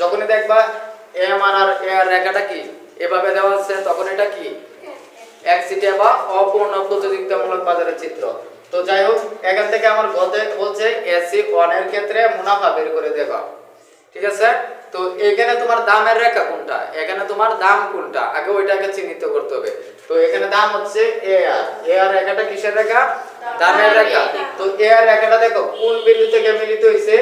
যখনই দেখবা M R আর এ আর রেখাটা কি, এভাবে দেওয়া আছে, তখন এটা কি? একসিটিয়া বা অপূর্ণ প্রতিযোগিতামূলক বাজারের চিত্র। তো যাই হোক, এখান থেকে আমার গতে বলছে এসি ওয়ানের ক্ষেত্রে মুনাফা বের করে দেবা। ঠিক আছে? তো এখানে তোমার দামের রেখা কোনটা? এখানে তোমার দাম কোনটা? আগে ওইটাকে চিহ্নিত করতে হবে। তো এখানে দাম হচ্ছে এ আর। এ আর রেখাটা কিসের রেখা? দামের রেখা। তো এ আর রেখাটা দেখো, কোন বিন্দু থেকে মিলিত হইছে?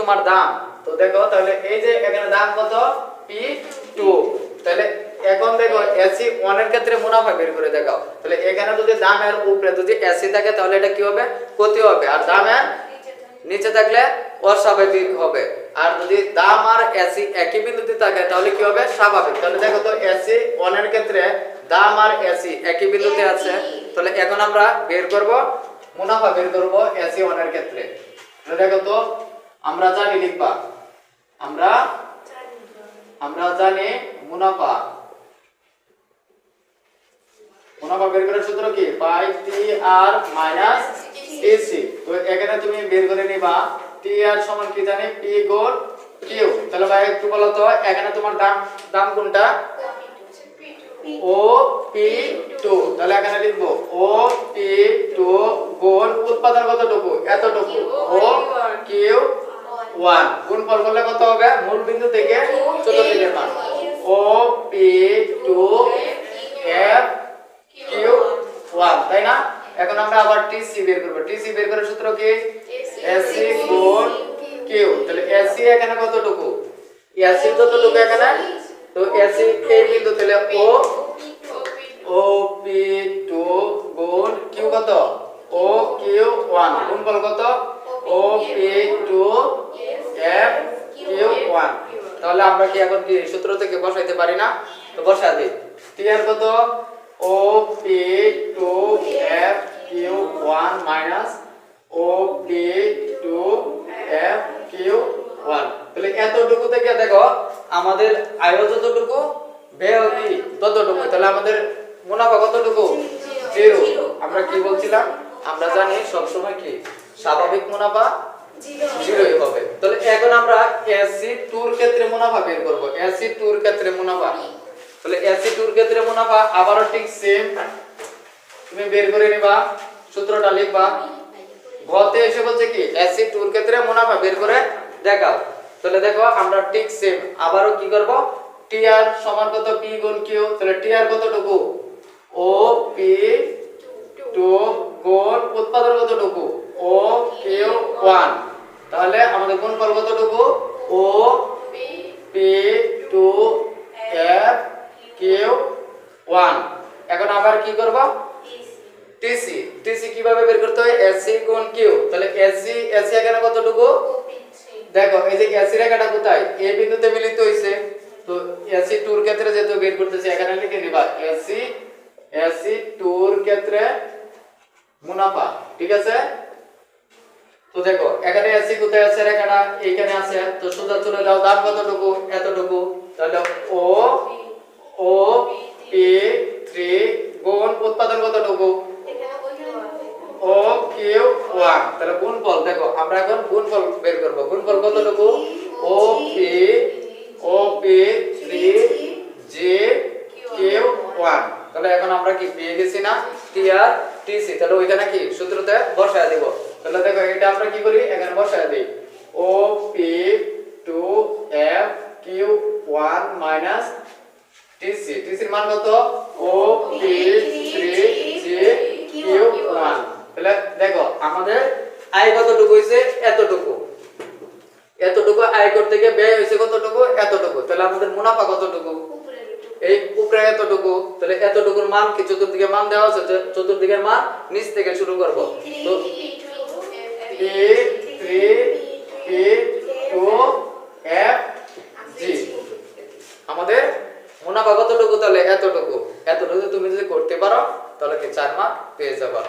তোমার দাম। তো দেখো, তাহলে এই যে এখানে দাম কত? পি টু তাহলে এখন দেখো এসি ক্ষেত্রে মুনাফা বের করে দেখাও। তাহলে এখানে যদি দামের উপরে যদি এসি থাকে, তাহলে এটা কি হবে? ক্ষতি হবে। আর দামের নিচে থাকলে অস্বাভাবিক হবে। আর যদি দাম আর এসি একই বিন্দুতে থাকে, তাহলে কি হবে? স্বাভাবিক। তাহলে দেখো তো এসি এর ক্ষেত্রে দাম আর এসি একই বিন্দুতে আছে। তাহলে এখন আমরা বের করব মুনাফা বের করব এসি ওয়ানের ক্ষেত্রে। দেখো তো আমরা জানি লিখবা। আমরা আমরা জানি মুনাফা। মুনাফা বের করার সূত্র কি? টি আর মাইনাস এসি তো এখানে তুমি বের করে নিবা। টি আর সমান কি জানি? পি গুণ কিউ তাহলে ভাই একটু বলো তো এখানে তোমার দাম দাম কোনটা? ও পি টু তাহলে এখানে লিখব ও পি টু গুণ উৎপাদন কতটুকু এতটুকু। O Q one. গুণ ফল করলে কত হবে? মূল বিন্দু থেকে চতুর্দিকের মান। O P two F Q one. তাই না? এখন আমরা আবার টিসি বের করব। টিসি বের করার সূত্র কি? এসি গুণ কিউ। তাহলে এসি এখানে কতটুকু? এসি কতটুকু এখানে? তো এসি এই বিন্দু তাহলে ও ও পি তাহলে আমরা কি এখন কি সূত্র থেকে বসাইতে পারি না? তো বসা দিই টিআর কত? O P two F Q one minus O P two F Q one. তাহলে এতটুকু থেকে দেখো আমাদের আয় যতটুকু ব্যয় কি ততটুকু। তাহলে আমাদের মুনাফা কতটুকু? জিরো। আমরা কি বলছিলাম? আমরা জানি সবসময় কি স্বাভাবিক মুনাফা? জিরোই হবে তাহলে এখন আমরা এসি টুর ক্ষেত্রে মুনাফা বের করব। এসি টুর ক্ষেত্রে মুনাফা। তাহলে এসি টুর ক্ষেত্রে মুনাফা আবারও ঠিক সেম তুমি বের করে নিবা, সূত্রটা লিখবা। ঘতে এসে বলছে কি এসি টুর ক্ষেত্রে মুনাফা বের করে দেখাও। তাহলে দেখো, আমরা ঠিক সেম আবারও কি করব? টিআর সমান কত পি গুণ কিউ তাহলে টিআর কতটুকু? ও পি টু গুণ উৎপাদন কতটুকু? ও কিউ ওয়ান তাহলে আমাদের গুণফল কতটুকু? O P two F Q one. এখন আবার কি করব? টিসি। টিসি কীভাবে বের করতে হয়? এসি গুণ কিউ। তাহলে এসি এসি এখানে কতটুকু? দেখো, এই যে এসি রেখাটা কোথায়? এ বিন্দুতে মিলিত হইছে। তো এসি টুর ক্ষেত্রে যেহেতু বের করতেছি, এখানে লিখে নিবা। এসি এসি টুর ক্ষেত্রে মুনাফা, ঠিক আছে? তো দেখো, এখানে এসি কোথায় আছে? রেখাটা এইখানে আছে। তো সোজা চলে যাও দাম কতটুকু? এতটুকু। তাহলে ও ও, পি, থ্রি গুণ উৎপাদন কতটুকু? O, Q, one. তাহলে গুণফল, দেখো, আমরা এখন গুণফল বের করব। গুণফল কতটুকু? O, P O, P, three, G, Q, one. তাহলে এখন আমরা কি পেয়ে গেছি না? T R TC. তাহলে ওইখানে কি? সূত্রতে বসায় দিব। তাহলে দেখো এটা আমরা কি করি? এখানে বসায় দিই। O P two F Q one minus TC টিসির মান কত? O P three G Q one তাহলে দেখো আমাদের আয় কতটুকু হয়েছে? এতটুকু। এতটুকু আয় করতে গিয়ে ব্যয় হয়েছে কতটুকু? এতটুকু। তাহলে আমাদের মুনাফা কতটুকু? এই উপরে এতটুকু। তাহলে এতটুকুর মান কি? চতুর্দিকে মান দেওয়া আছে চতুর্দিকের মান নিচ থেকে শুরু করব। তো P three P two F G আমাদের মুনাফা কতটুকু তাহলে এতটুকু? এতটুকু তুমি যদি করতে পারো, তাহলে কি চার মার্ক পেয়ে যাবা।